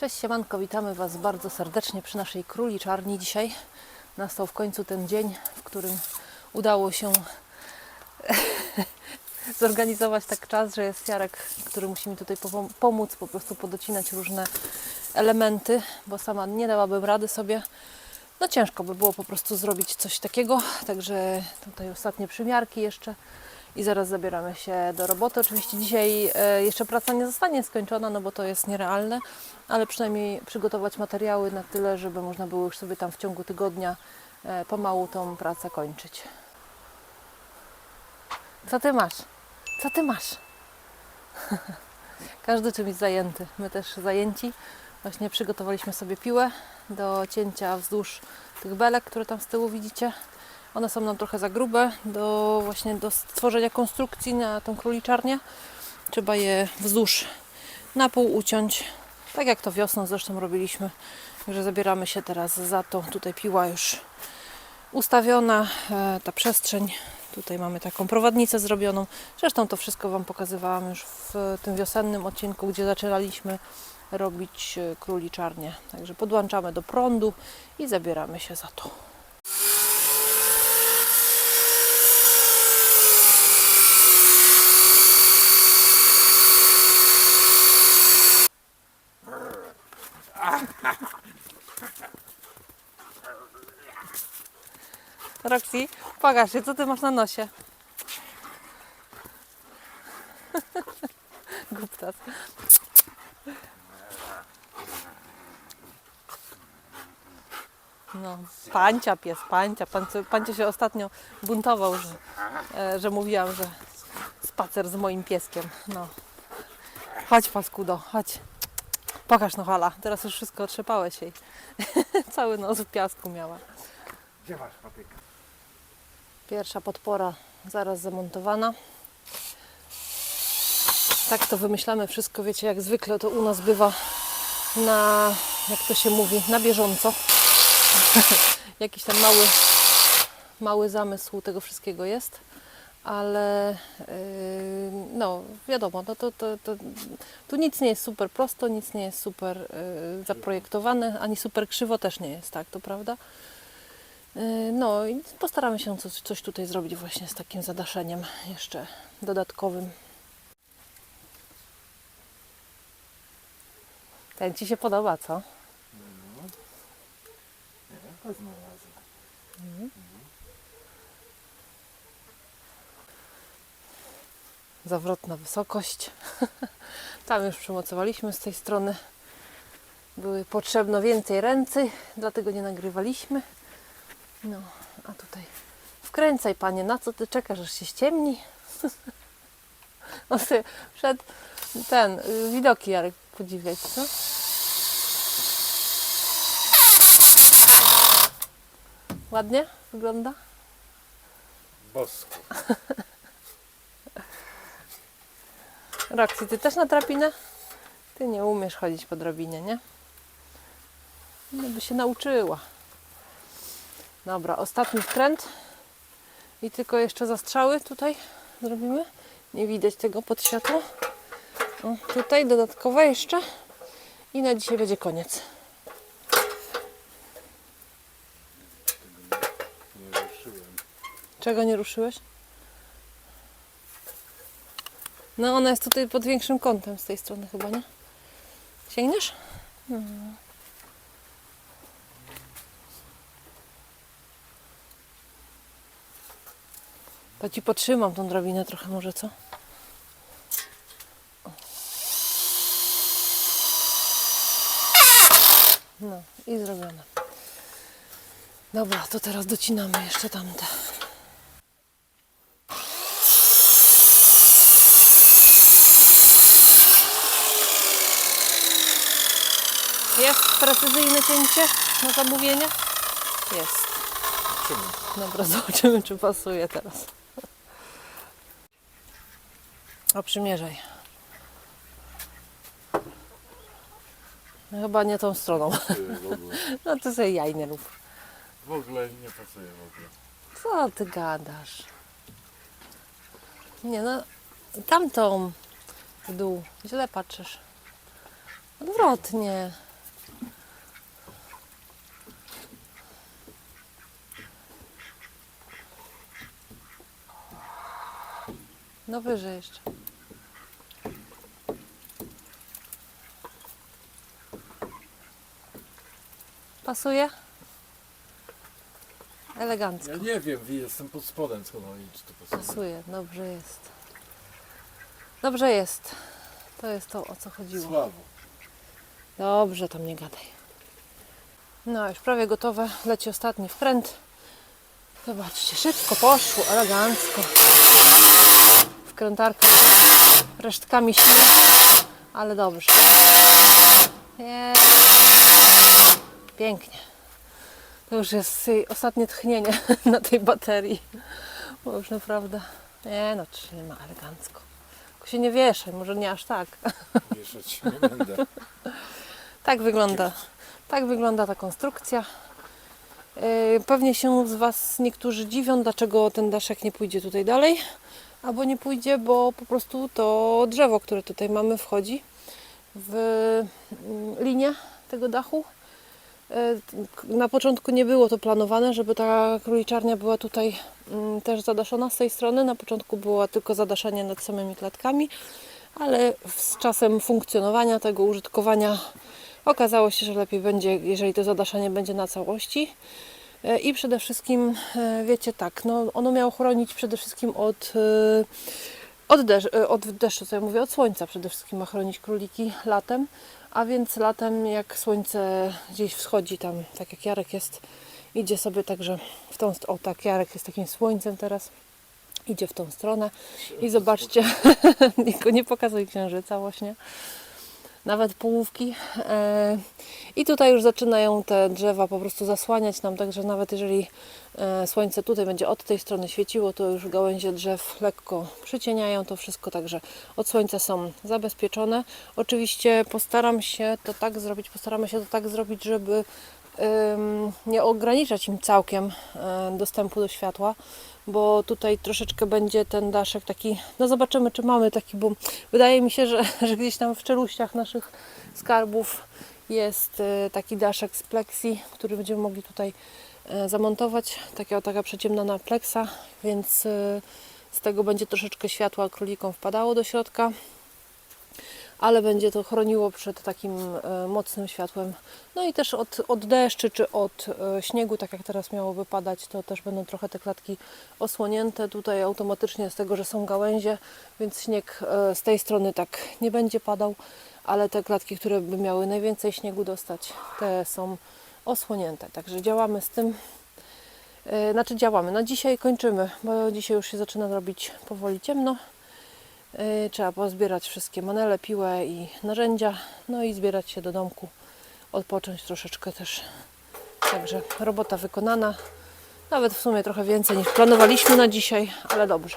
Cześć siemanko, witamy Was bardzo serdecznie przy naszej króli czarni dzisiaj. Nastał w końcu ten dzień, w którym udało się zorganizować tak czas, że jest Jarek, który musi mi tutaj pomóc, po prostu podocinać różne elementy, bo sama nie dałabym rady sobie. No ciężko by było po prostu zrobić coś takiego, także tutaj ostatnie przymiarki jeszcze i zaraz zabieramy się do roboty. Oczywiście dzisiaj e, jeszcze praca nie zostanie skończona, no bo to jest nierealne, ale przynajmniej przygotować materiały na tyle, żeby można było już sobie tam w ciągu tygodnia e, pomału tą pracę kończyć. Co ty masz? Co ty masz? Każdy czymś zajęty. My też zajęci. Właśnie przygotowaliśmy sobie piłę do cięcia wzdłuż tych belek, które tam z tyłu widzicie. One są nam trochę za grube do właśnie do stworzenia konstrukcji na tą króliczarnię. Trzeba je wzdłuż na pół uciąć, tak jak to wiosną zresztą robiliśmy. Także zabieramy się teraz za to. Tutaj piła już ustawiona, e, ta przestrzeń. Tutaj mamy taką prowadnicę zrobioną. Zresztą to wszystko Wam pokazywałam już w tym wiosennym odcinku, gdzie zaczynaliśmy robić e, króliczarnię. Także podłączamy do prądu i zabieramy się za to. Roxy, pokaż się, co ty masz na nosie. Głuptas. No, pancia pies, pancia. Pan, pancia się ostatnio buntował, że, e, że mówiłam, że spacer z moim pieskiem. No. Chodź paskudo, chodź. Pokaż no hala, teraz już wszystko otrzepałeś jej. Cały nos w piasku miała. Gdzie masz patyka? Pierwsza podpora zaraz zamontowana. Tak to wymyślamy wszystko, wiecie, jak zwykle to u nas bywa na, jak to się mówi, na bieżąco. Jakiś tam mały, mały zamysł tego wszystkiego jest, ale yy, no wiadomo, no to, to, to, tu nic nie jest super prosto, nic nie jest super yy, zaprojektowane, ani super krzywo też nie jest, tak, to prawda? Yy, No i postaramy się coś, tutaj zrobić właśnie z takim zadaszeniem jeszcze dodatkowym. Ten Ci się podoba, co? To znalazłem. Zawrotna wysokość. Tam już przymocowaliśmy z tej strony. Były potrzebno więcej ręcy, dlatego nie nagrywaliśmy. No, a tutaj wkręcaj panie, na co ty czekasz, aż się ściemni? On sobie przed ten, y, widoki Jarek podziwiać, co? Ładnie wygląda? Bosko. Roxy, ty też na drabinę? Ty nie umiesz chodzić po drabinie, nie? No by się nauczyła. Dobra, ostatni wkręt. I tylko jeszcze zastrzały tutaj zrobimy. Nie widać tego pod światło. O, tutaj dodatkowe jeszcze. I na dzisiaj będzie koniec. Nie ruszyłem. Czego nie ruszyłeś? No ona jest tutaj pod większym kątem z tej strony chyba, nie? Sięgniesz? No. To ci potrzymam tą drabinę trochę może, co? No i zrobione. Dobra, to teraz docinamy jeszcze tamte. Jest precyzyjne cięcie na zamówienie? Jest. Dobra, zobaczymy, czy pasuje teraz. O, przymierzaj. No, chyba nie tą stroną. No to sobie jaj nie rób. W ogóle nie pasuje w ogóle. Co ty gadasz? Nie no, tamtą w dół. Źle patrzysz. Odwrotnie. No wyżej jeszcze. Pasuje? Elegancko. Ja nie wiem, jestem pod spodem schowany, czy to pasuje. Pasuje, dobrze jest. Dobrze jest. To jest to, o co chodziło. Słabo. Dobrze, tam nie gadaj. No, już prawie gotowe. Leci ostatni wkręt. Zobaczcie, szybko poszło, elegancko. Wkrętarka resztkami sił, ale dobrze. Jest. Pięknie. To już jest y, ostatnie tchnienie na tej baterii. Bo już naprawdę. Nie no, trzyma elegancko. Tylko się nie wieszaj, może nie aż tak. Wieszać się nie będę. Tak wygląda, tak wygląda ta konstrukcja. Yy, Pewnie się z Was niektórzy dziwią, dlaczego ten daszek nie pójdzie tutaj dalej. Albo nie pójdzie, bo po prostu to drzewo, które tutaj mamy, wchodzi w mm, linię tego dachu. Yy, Na początku nie było to planowane, żeby ta króliczarnia była tutaj mm, też zadaszona z tej strony. Na początku było tylko zadaszanie nad samymi klatkami, ale z czasem funkcjonowania tego użytkowania Okazało się, że lepiej będzie, jeżeli to zadaszenie będzie na całości. E, I przede wszystkim, e, wiecie, tak, no, ono miało chronić przede wszystkim od, e, od, deszcz, e, od deszczu, co ja mówię, od słońca przede wszystkim ma chronić króliki latem. A więc latem, jak słońce gdzieś wschodzi tam, tak jak Jarek jest, idzie sobie także w tą, st- o tak, Jarek jest takim słońcem teraz, idzie w tą stronę i zobaczcie, nie, nie pokazuj księżyca właśnie nawet połówki. E, I tutaj już zaczynają te drzewa po prostu zasłaniać nam, także nawet jeżeli e, słońce tutaj będzie od tej strony świeciło, to już gałęzie drzew lekko przycieniają to wszystko, także od słońca są zabezpieczone. Oczywiście postaram się to tak zrobić, postaramy się to tak zrobić, żeby nie ograniczać im całkiem e, dostępu do światła, bo tutaj troszeczkę będzie ten daszek taki, no zobaczymy czy mamy taki, bo wydaje mi się, że, że gdzieś tam w czeluściach naszych skarbów jest e, taki daszek z pleksji, który będziemy mogli tutaj e, zamontować, taka, taka przeciemnona pleksa, więc z tego będzie troszeczkę światła królikom wpadało do środka ale będzie to chroniło przed takim e, mocnym światłem. No i też od, od deszczy czy od e, śniegu, tak jak teraz miało wypadać, to też będą trochę te klatki osłonięte. Tutaj automatycznie z tego, że są gałęzie, więc śnieg e, z tej strony tak nie będzie padał, ale te klatki, które by miały najwięcej śniegu dostać, te są osłonięte. Także działamy z tym. Znaczy działamy. Na dzisiaj kończymy, bo dzisiaj już się zaczyna robić powoli ciemno. Yy, Trzeba pozbierać wszystkie manele, piłę i narzędzia, no i zbierać się do domku, odpocząć troszeczkę też. Także robota wykonana. Nawet w sumie trochę więcej niż planowaliśmy na dzisiaj, ale dobrze.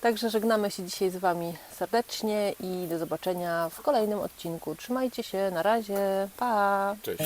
Także żegnamy się dzisiaj z Wami serdecznie i do zobaczenia w kolejnym odcinku. Trzymajcie się, na razie, pa! Cześć.